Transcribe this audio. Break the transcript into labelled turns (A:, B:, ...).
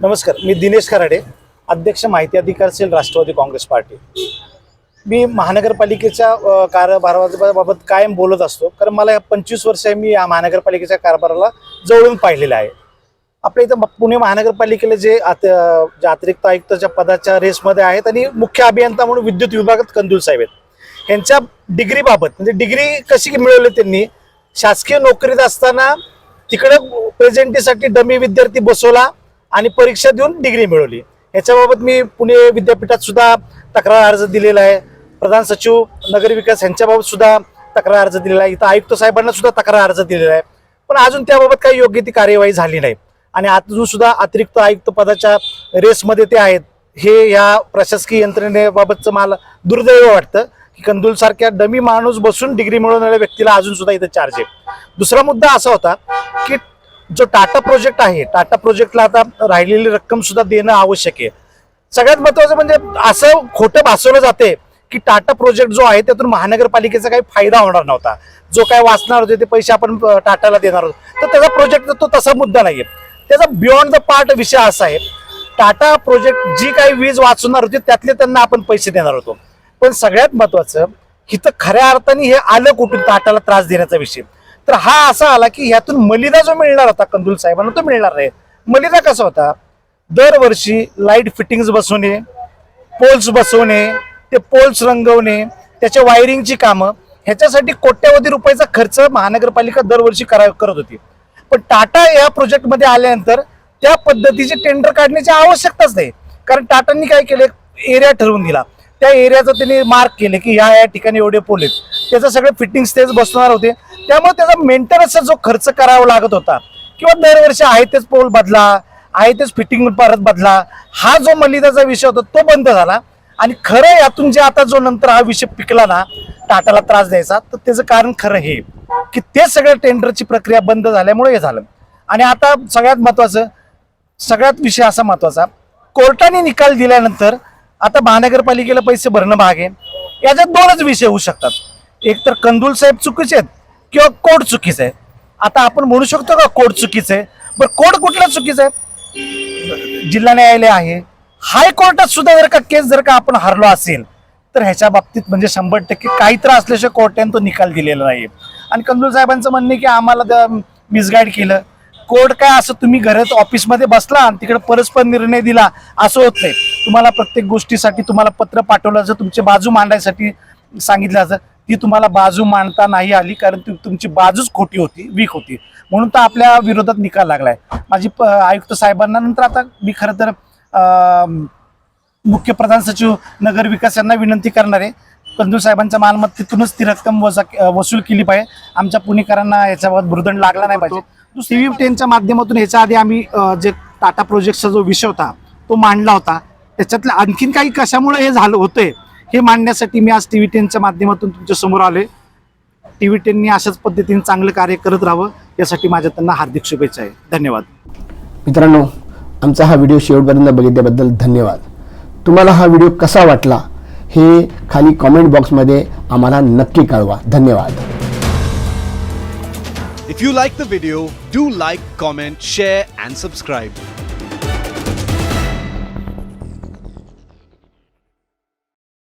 A: नमस्कार मी दिनेश खराडे अध्यक्ष माहिती अधिकार सेल राष्ट्रवादी काँग्रेस पार्टी. मी महानगरपालिकेच्या कारभाराबाबत कायम बोलत असतो कारण मला या पंचवीस वर्ष मी या महानगरपालिकेच्या कारभाराला जवळून पाहिलेलं आहे. आपल्या इथं पुणे महानगरपालिकेला जे आत अतिरिक्त आयुक्तच्या पदाच्या रेसमध्ये आहेत आणि मुख्य अभियंता म्हणून विद्युत विभागात कंदूल साहेब आहेत. यांच्या डिग्रीबाबत म्हणजे डिग्री कशी मिळवली त्यांनी शासकीय नोकरीत असताना तिकडं प्रेझेंटीसाठी डमी विद्यार्थी बसवला आणि परीक्षा देऊन डिग्री मिळवली. याच्याबाबत मी पुणे विद्यापीठात सुद्धा तक्रार अर्ज दिलेला आहे. प्रधान सचिव नगरविकास यांच्याबाबत सुद्धा तक्रार अर्ज दिलेला आहे. इथं आयुक्त साहेबांना सुद्धा तक्रार अर्ज दिलेला आहे. पण अजून त्याबाबत काही योग्य ती कार्यवाही झाली नाही. आणि अजून सुद्धा अतिरिक्त आयुक्त पदाच्या रेसमध्ये ते आहेत. हे या प्रशासकीय यंत्रणेबाबतचं मला दुर्दैव वाटतं. कंदूल सारख्या डमी माणूस बसून डिग्री मिळवणाऱ्या व्यक्तीला अजून सुद्धा इथं चार्ज आहे. दुसरा मुद्दा असा होता की जो टाटा प्रोजेक्ट आहे टाटा प्रोजेक्टला आता राहिलेली रक्कम सुद्धा देणं आवश्यक आहे. सगळ्यात महत्वाचं म्हणजे असं खोटं भासवलं जाते की टाटा प्रोजेक्ट जो आहे त्यातून महानगरपालिकेचा काही फायदा होणार नव्हता. जो काय वाचणार होते ते पैसे आपण टाटाला देणार होतो. तर त्याचा प्रोजेक्ट तो तसा मुद्दा नाहीये. त्याचा बियॉन्ड द पार्ट विषय असा आहे टाटा प्रोजेक्ट जी काही वीज वाचवणार होती त्यातले त्यांना आपण पैसे देणार होतो. पण सगळ्यात महत्वाचं इथं खऱ्या अर्थाने हे आलं कुठून ताटाला त्रास देण्याचा विषय. तर हा असा आला की ह्यातून मलिदा जो मिळणार होता कंदुल साहेबांना तो मिळणार नाही. मलिदा कसा होता? दरवर्षी लाइट फिटिंग्स बसवणे पोल्स बसवणे ते पोल्स रंगवणे त्याच्या वायरिंगची कामं ह्याच्यासाठी कोट्यावधी रुपयाचा खर्च महानगरपालिका दरवर्षी करा करत होती. पण टाटा या प्रोजेक्टमध्ये आल्यानंतर त्या पद्धतीचे टेंडर काढण्याची आवश्यकताच नाही. कारण टाटांनी काय केले? एरिया ठरवून दिला. त्या एरियाचं त्यांनी मार्क केले की ह्या या ठिकाणी एवढे पोल आहेत. त्याचं सगळे फिटिंग्स तेच बसवणार होते. त्यामुळे त्याचा मेंटेनन्सचा जो खर्च करावा लागत होता किंवा दरवर्षी आहे तेच पोल बदला आहे तेच फिटिंग परत बदला हा जो मलिदाचा विषय होता तो बंद झाला. आणि खरं यातून जे आता जो नंतर हा विषय पिकला ना टाटाला त्रास द्यायचा तर त्याचं कारण खरं हे की ते सगळं टेंडरची प्रक्रिया बंद झाल्यामुळे हे झालं. आणि आता सगळ्यात महत्वाचं सगळ्यात विषय असा महत्त्वाचा कोर्टाने निकाल दिल्यानंतर आता महानगरपालिकेला पैसे भरणं भाग आहे. याच्यात दोनच विषय होऊ शकतात. एक तर कंदूल साहेब चुकीचे आहेत किंवा कोड चुकीचं आहे. आता आपण म्हणू शकतो का कोड चुकीचं आहे? बरं कोड कुठलं चुकीचं आहे? जिल्हा न्यायालय आहे. हायकोर्टात सुद्धा जर का केस जर का आपण हरलो असेल तर ह्याच्या बाबतीत म्हणजे शंभर टक्के काही तर असल्याशिवाय कोर्टाने तो निकाल दिलेला नाही. आणि कंदूल साहेबांचं म्हणणं की आम्हाला मिसगाईड केलं. कोर्ट काय असं तुम्ही घरात ऑफिसमध्ये बसला आणि तिकडे परस्पर निर्णय दिला असं होत नाही. तुम्हाला प्रत्येक गोष्टीसाठी तुम्हाला पत्र पाठवलं जर तुमची बाजू मांडायसाठी सांगितलं असं ती तुम्हाला बाजू मांडता नाही आली कारण ती तुमची बाजूच खोटी होती वीक होती. म्हणून तर आपल्या विरोधात निकाल लागलाय. माझी प- आयुक्त साहेबांना नंतर आता मी खरं तर मुख्य प्रधान सचिव नगर विकास यांना विनंती करणार आहे. कंदूर साहेबांच्या मालमत्तेतूनच ती रक्कम वजा वसूल केली पाहिजे. आमच्या पुणेकरांना याच्याबाबत भुर्दंड लागला नाही पाहिजे. सीव्ही टेनच्या माध्यमातून ह्याच्या आधी आम्ही जे टाटा प्रोजेक्टचा जो विषय होता तो मांडला होता. त्याच्यातलं आणखीन काही कशामुळे हे झालं होतंय हे मांडण्यासाठी मी आज टी व्ही टेनच्या माध्यमातून तुमच्यासमोर आलोय. टी व्ही टेननी अशाच पद्धतीने चांगलं कार्य करत राहावं यासाठी माझ्या त्यांना हार्दिक शुभेच्छा आहे. धन्यवाद.
B: मित्रांनो आमचा हा व्हिडिओ शेवटपर्यंत बघितल्याबद्दल धन्यवाद. तुम्हाला हा व्हिडिओ कसा वाटला हे खाली कॉमेंट बॉक्समध्ये आम्हाला नक्की कळवा. धन्यवाद.
C: If you like the video, do like, comment, share, and subscribe.